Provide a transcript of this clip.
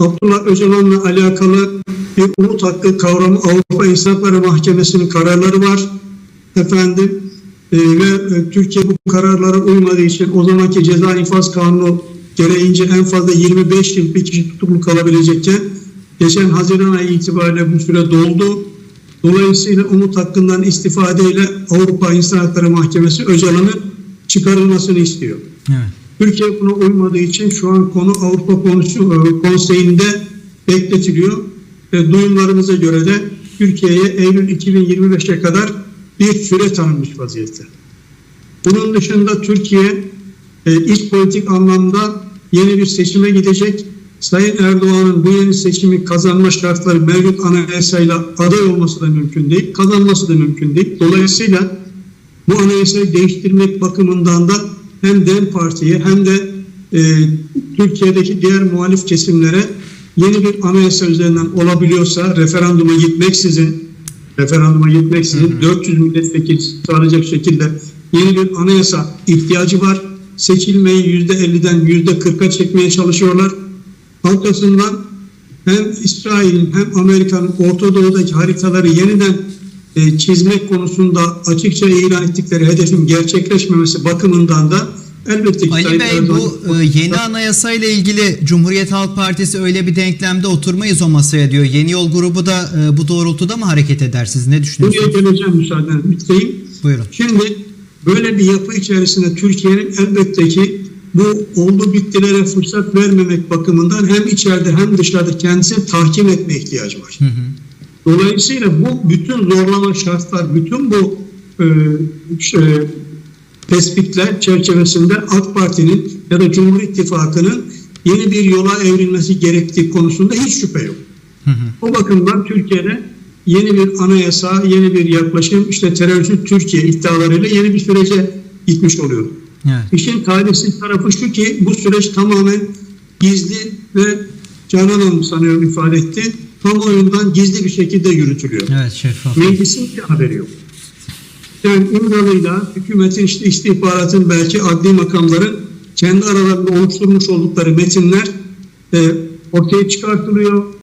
Abdullah Öcalan'la alakalı bir umut hakkı kavramı Avrupa İnsan Hakları Mahkemesi'nin kararları var. Efendim e, ve e, Türkiye bu kararlara uymadığı için o zamanki ceza infaz kanunu gereğince en fazla 25 yıl bir kişi tutuklu kalabilecekken geçen Haziran ayı itibariyle bu süre doldu. Dolayısıyla umut hakkından istifadeyle Avrupa İnsan Hakları Mahkemesi Öcalan'ın çıkarılmasını istiyor. Evet. Türkiye buna uymadığı için şu an konu Avrupa e, Konseyi'nde bekletiliyor. Ve duyumlarımıza göre de Türkiye'ye Eylül 2025'e kadar bir süre tanınmış vaziyette. Bunun dışında Türkiye e, iç politik anlamda yeni bir seçime gidecek. Sayın Erdoğan'ın bu yeni seçimi kazanma şartları mevcut anayasayla aday olması da mümkün değil, kazanması da mümkün değil. Dolayısıyla bu anayasayı değiştirmek bakımından da hem DEM Parti'ye hem de e, Türkiye'deki diğer muhalif kesimlere yeni bir anayasa üzerinden olabiliyorsa referanduma gitmeksizin referanduma gitmeksizin 400 milletvekili sağlayacak şekilde yeni bir anayasa ihtiyacı var. Seçilmeyi %50'den %40'a çekmeye çalışıyorlar. Arkasından hem İsrail'in hem Amerika'nın Orta Doğu'daki haritaları yeniden e, çizmek konusunda açıkça ilan ettikleri hedefin gerçekleşmemesi bakımından da elbette ki Ali Tayyip Bey Erdoğan- bu e, yeni anayasa ile ilgili Cumhuriyet Halk Partisi öyle bir denklemde oturmayız o masaya diyor. Yeni Yol grubu da e, bu doğrultuda mı hareket edersiniz? Ne Buraya düşünüyorsunuz? geleceğim müsaadenizle bitireyim. Buyurun. Şimdi böyle bir yapı içerisinde Türkiye'nin elbette ki bu oldu bittilere fırsat vermemek bakımından hem içeride hem dışarıda kendisini tahkim etme ihtiyacı var. Hı hı. Dolayısıyla bu bütün zorlama şartlar, bütün bu e, şey, tespitler çerçevesinde AK Parti'nin ya da Cumhur İttifakı'nın yeni bir yola evrilmesi gerektiği konusunda hiç şüphe yok. Hı hı. O bakımdan Türkiye'de yeni bir anayasa, yeni bir yaklaşım, işte terörsüz Türkiye iddialarıyla yeni bir sürece gitmiş oluyor. Evet. İşin talihsiz tarafı şu ki bu süreç tamamen gizli ve Canan Hanım sanıyorum ifade etti. Kamuoyundan gizli bir şekilde yürütülüyor. Evet şeffaf. Meclisin bir haberi yok. Yani İmralı'yla hükümetin işte istihbaratın belki adli makamların kendi aralarında oluşturmuş oldukları metinler e, ortaya çıkartılıyor.